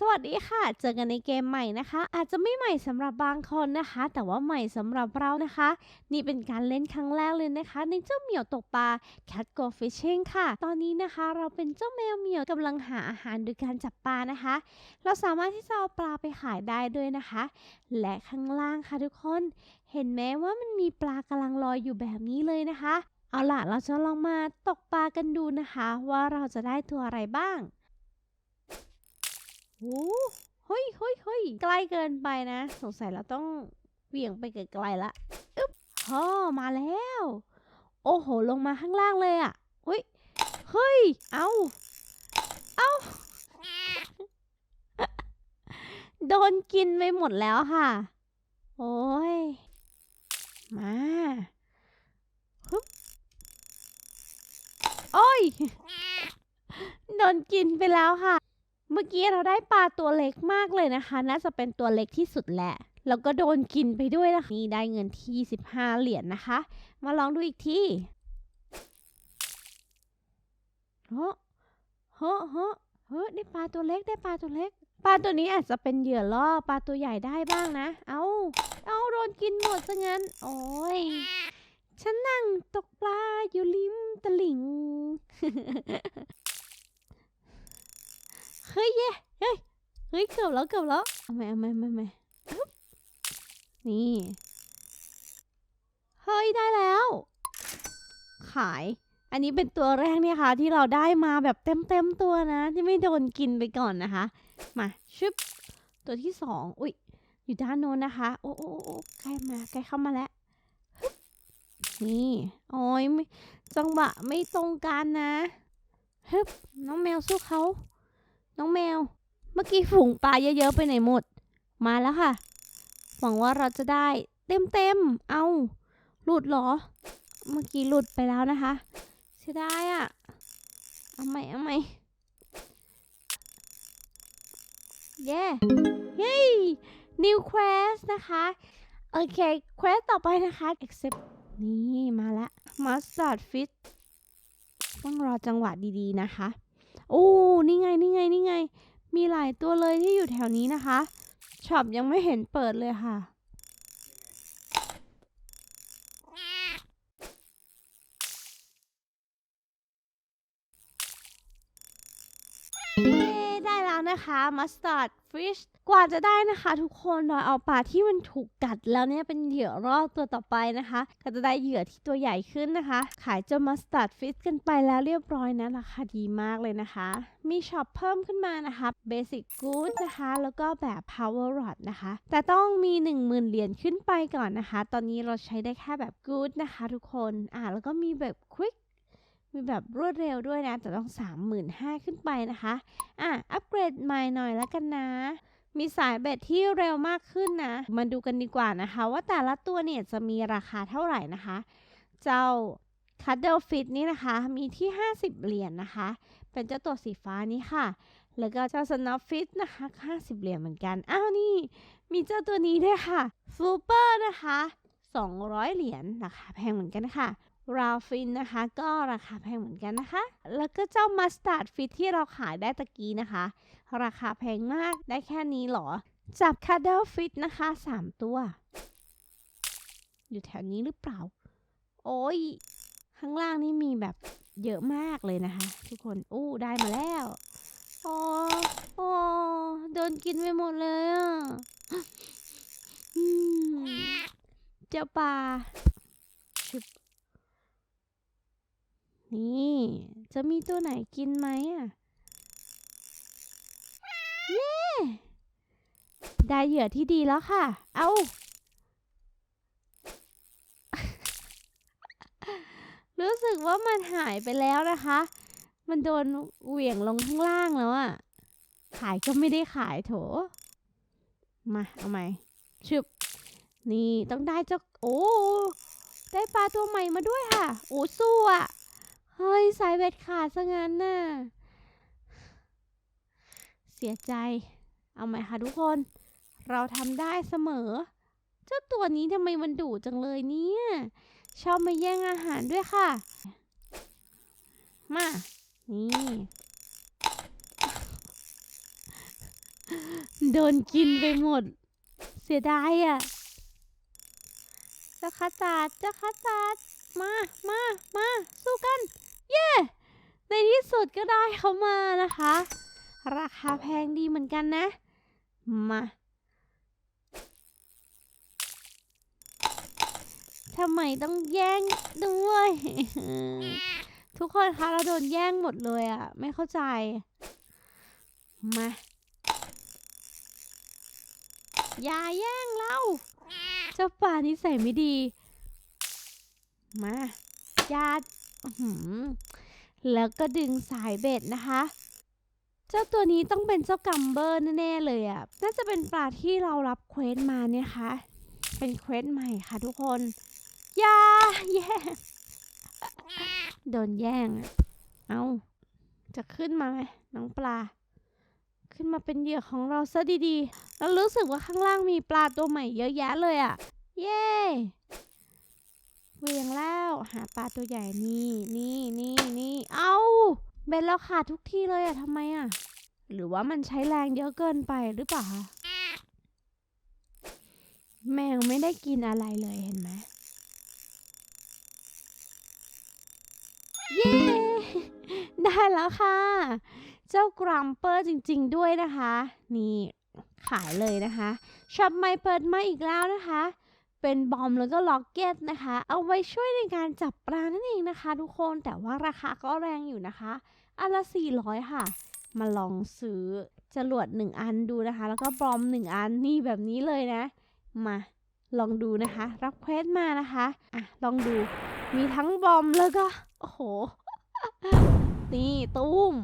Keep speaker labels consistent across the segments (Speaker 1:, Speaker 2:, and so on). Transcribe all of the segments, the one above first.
Speaker 1: สวัสดีค่ะ เจอกันในเกมใหม่นะคะ อาจจะไม่ใหม่สำหรับบางคนนะคะ แต่ว่าใหม่สำหรับเรานะคะ นี่เป็นการเล่นครั้งแรกเลยนะคะ ในเจ้าเหมียวตกปลา Cat Go Fishing ค่ะ ตอนนี้นะคะ เราเป็นเจ้าแมวเหมียวกำลังหาอาหารโดยการจับปลานะคะ เราสามารถที่จะเอาปลาไปขายได้ด้วยนะคะ และข้างล่างค่ะทุกคน เห็นไหมว่ามันมีปลากำลังลอยอยู่แบบนี้เลยนะคะ เอาล่ะเราจะลองมาตกปลากันดูนะคะ ว่าเราจะได้ตัวอะไรบ้าง โอ้เฮ้ยเฮ้ยเฮ้ยใกล้เกินไปนะ สงสัยเราต้องเหวี่ยงไปไกลๆละอึ๊บฮ่อมาแล้ว โอ้โห ลงมาข้างล่างเลยอะ่ะเฮ้ย เฮ้ย เอาเอาโดนกินไปหมดแล้วค่ะ โอ้ย มาฮึบโอ้ย โดนกินไปแล้วค่ะ มื่อกี้เราได้ปลาตัวเล็กมากเลยนะคะ น่าจะเป็นตัวเล็กที่สุดแหละ แล้วก็โดนกินไปด้วยนะคะนี่ได้เงินที่15เหรียญนะคะ มาลองดูอีกทีเฮ้อเฮ้อเฮ้อเฮ้ยได้ปลาตัวเล็กได้ปลาตัวเล็กปลาตัวนี้อาจจะเป็นเหยื่อล่อปลาตัวใหญ่ได้บ้างนะ เอาเอาโดนกินหมดซะงั้น โอ้ย ฉันนั่งตกปลาอยู่ริมตลิ่ง เฮ้ยเย้เฮ้ยเฮ้ยเกือบแล้วเกือบแล้วเอาไหมเอาไหมเอาไหมเอาไหมอึ๊บนี่เฮ้ยได้แล้ว ขาย อันนี้เป็นตัวแรกเนี่ยค่ะ ที่เราได้มาแบบเต็มเต็มตัวนะ ที่ไม่โดนกินไปก่อนนะคะ มาชึบตัวที่สองอุ้ยอยู่ด้านโน้นนะคะ โอ้โอ้โอ้ใกล้มาใกล้เข้ามาแล้วฮึบนี่โอ้ยไม่จังหวะไม่ตรงกันนะฮึบน้องแมวสู้เขา น้องแมว เมื่อกี้ฝูงปลาเยอะๆไปไหนหมด มาแล้วค่ะ หวังว่าเราจะได้เต็มเต็มๆเอาหลุดหรอ เมื่อกี้หลุดไปแล้วนะคะเสียดายอะ่ะ เอาใหม่เอาใหม่เย้เฮ้ย new quest นะคะ โอเค quest ต่อไปนะคะ accept นี่ มาละ mustard fish ต้องรอจังหวะดีๆนะคะ โอ้นี่ไงนี่ไงนี่ไง มีหลายตัวเลยที่อยู่แถวนี้นะคะช็อปยังไม่เห็นเปิดเลยค่ะ เย้ นะคะ mustard fish กว่าจะได้นะคะ ทุกคนเราเอาปลาที่มันถูกกัดแล้วเนี่ยเป็นเหยื่อรอบตัวต่อไปนะคะ ก็จะได้เหยื่อที่ตัวใหญ่ขึ้นนะคะ ขายเจ้า mustard fish กันไปแล้วเรียบร้อยนะราคาดีมากเลยนะคะ มีช็อปเพิ่มขึ้นมานะคะ basic good นะคะ แล้วก็แบบ power rod นะคะ แต่ต้องมี 10,000 เหรียญขึ้นไปก่อนนะคะ ตอนนี้เราใช้ได้แค่แบบ good นะคะ ทุกคนอ่าแล้วก็มีแบบ quick มีแบบรวดเร็วด้วยนะ แต่ต้อง 35,000 ขึ้นไปนะคะ อะ อัปเกรดใหม่หน่อยแล้วกันนะ มีสายเบ็ดที่เร็วมากขึ้นนะ มาดูกันดีกว่านะคะ ว่าแต่ละตัวเนี่ยจะมีราคาเท่าไหร่นะคะ เจ้า c u d d l e Fit นี่นะคะ มีที่ 50 เหรียญนะคะ เป็นเจ้าตัวสีฟ้านี้ค่ะ แล้วก็เจ้า Snuff Fit นะคะ 50 เหรียญเหมือนกัน อ้าวนี่ มีเจ้าตัวนี้ด้วยค่ะ f u p e r นะคะ 200 เหรียญราคาแพงเหมือนกันค่ะ ราฟินนะคะ ก็ราคาแพงเหมือนกันนะคะ แล้วก็เจ้ามัสตาร์ดฟิตที่เราขายได้ตะกี้นะคะ ราคาแพงมากได้แค่นี้หรอ จับคาเดลฟิตนะคะ 3 ตัว อยู่แถวนี้หรือเปล่า โอ้ย ข้างล่างนี่มีแบบเยอะมากเลยนะคะ ทุกคนอู้ได้มาแล้วโอ้โอ้โดนกินไปหมดเลยอะเจ้าปลาชึบ นี่จะมีตัวไหนกินไหมอะเย้ได้เหยื่อที่ดีแล้วค่ะ เอารู้สึกว่ามันหายไปแล้วนะคะ มันโดนเหวี่ยงลงข้างล่างแล้วอะขายก็ไม่ได้ขายโถ มา เอาใหม่ชึบ นี่ต้องได้เจ้า โอ้ ได้ปลาตัวใหม่มาด้วยค่ะ โอ้สู้อะ เฮ้ย สายเบ็ดขาดซะงั้นน่ะ เสียใจ เอาใหม่ค่ะทุกคน เราทำได้เสมอ เจ้าตัวนี้ทำไมมันดุจังเลยเนี่ย ชอบมาแย่งอาหารด้วยค่ะ มา นี่ โดนกินไปหมด เสียดายอะจ้าข้าจัดเจ้าข้าจัดมา มา มา ที่สุดก็ได้เขามานะคะ ราคาแพงดีเหมือนกันนะ มาทำไมต้องแย่งด้วย ทุกคนคะเราโดนแย่งหมดเลยอะไม่เข้าใจ มาอย่าแย่งเราเจ้าป่านิสัยไม่ดี มาญาติอื้อหือ แล้วก็ดึงสายเบ็ดนะคะ เจ้าตัวนี้ต้องเป็นเจ้ากัมเบอร์แน่ๆเลยอะ่ะ น่าจะเป็นปลาที่เรารับเควสมาเนี่ยคะเป็นเควสใหม่ค่ะทุกคนอย่าแย่งโดนแย่งอะเอาจะขึ้นมาไหมน้องปลา ขึ้นมาเป็นเหยื่อของเราซะดีๆ แล้วรู้สึกว่าข้างล่างมีปลาตัวใหม่เยอะแยะเลยอะ่ะ เย้ เวียงแล้ว หาปลาตัวใหญ่นี่นี่นี่นี่เอาเบ็ดแล้วขาดทุกที่เลยอะทำไมอะหรือว่ามันใช้แรงเยอะเกินไปหรือเปล่าคะแมวไม่ได้กินอะไรเลยเห็นไหมเย้ ได้แล้วค่ะ เจ้ากรัมเปอร์จริง ๆ ด้วยนะคะ นี่ขายเลยนะคะช็อปใหม่เปิดมาอีกแล้วนะคะ เป็นบอมแล้วก็ล็อกเก็ตนะคะ เอาไว้ช่วยในการจับปลานั่นเองนะคะ ทุกคนแต่ว่าราคาก็แรงอยู่นะคะ อันละ 400 ค่ะ มาลองซื้อจรวด 1 อันดูนะคะ แล้วก็บอม 1 อันนี่แบบนี้เลยนะ มาลองดูนะคะ รับเควสมานะคะอะลองดูมีทั้งบอมแล้วก็ โอ้โห นี่ตุ้ม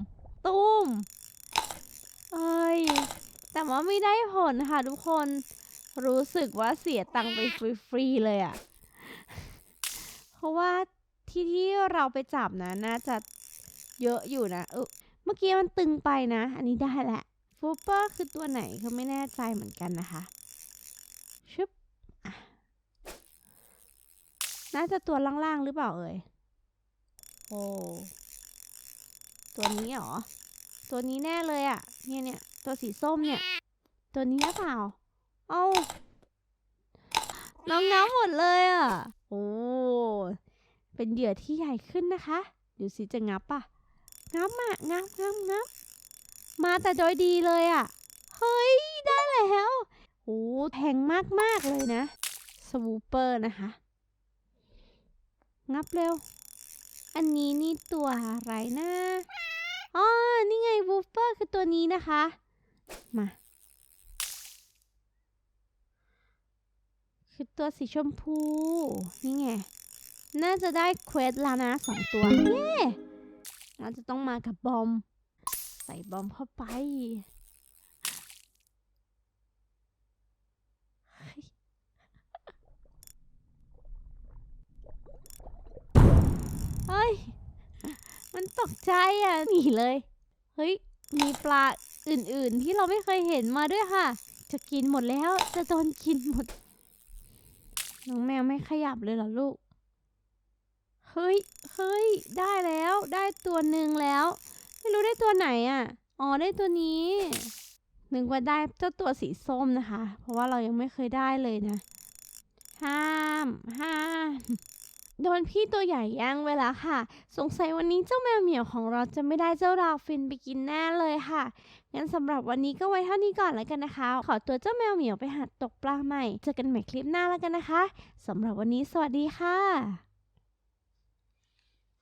Speaker 1: ตุ้มเอ้ยแต่ว่าไม่ได้ผลค่ะทุกคน รู้สึกว่าเสียตังค์ไปฟรีๆเลยอะ่ะเพราะว่าที่ที่เราไปจับนะน่าจะเยอะอยู่นะเออเมื่อกี้มันตึงไปนะ อันนี้ได้แหละฟูเปอร์คือตัวไหนก็ไม่แน่ใจเหมือนกันนะคะชึบน่าจะตัวล่างๆหรือเปล่าเอ่ยโอ้ตัวนี้เหรอ ตัวนี้แน่เลยอะ่ะ เนี่ยเนี่ยตัวสีส้มเนี่ย ตัวนี้หรือเปล่า เอาน้องงับหมดเลยอะ โอ้ เป็นเหยื่อที่ใหญ่ขึ้นนะคะเดี๋ยวสิจะงับปะงับมางับงับงับ มาแต่โดยดีเลยอะ เฮ้ย ได้แล้วโอ้แพงมากๆเลยนะ สวูเปอร์นะคะ งับเร็ว อันนี้นี่ตัวอะไรนะอ๋อ นี่ไงวูเปอร์คือตัวนี้นะคะ มา คือตัวสีชมพู นี่ไง น่าจะได้เควสแล้วนะสองตัวเย้เราจะต้องมากับบอม ใส่บอมเข้าไปเฮ้ยเฮ้ย มันตกใจอะ หนีเลย เฮ้ย มีปลาอื่นๆที่เราไม่เคยเห็นมาด้วยค่ะ จะกินหมดแล้ว จะโดนกินหมด น้องแมวไม่ขยับเลยเหรอลูก เฮ้ย เฮ้ย ได้แล้ว ได้ตัวหนึ่งแล้ว ไม่รู้ได้ตัวไหนอะ อ๋อ ได้ตัวนี้ นึกว่าได้เจ้าตัวสีส้มนะคะ เพราะว่าเรายังไม่เคยได้เลยนะ ห้าม ห้าม โดนพี่ตัวใหญ่ย่งไวแล้วค่ะ สงสัยวันนี้เจ้าแมวเหมียวของเราจะไม่ได้เจ้าราฟินไปกินแน่เลยค่ะ งั้นสำหรับวันนี้ก็ไว้เท่านี้ก่อนแล้วกันนะคะ ขอตัวเจ้าแมวเหมียวไปหัดตกปลาใหม่ เจอกันใหม่คลิปหน้าแล้วกันนะคะสำหรับวันนี้สวัสดีค่ะ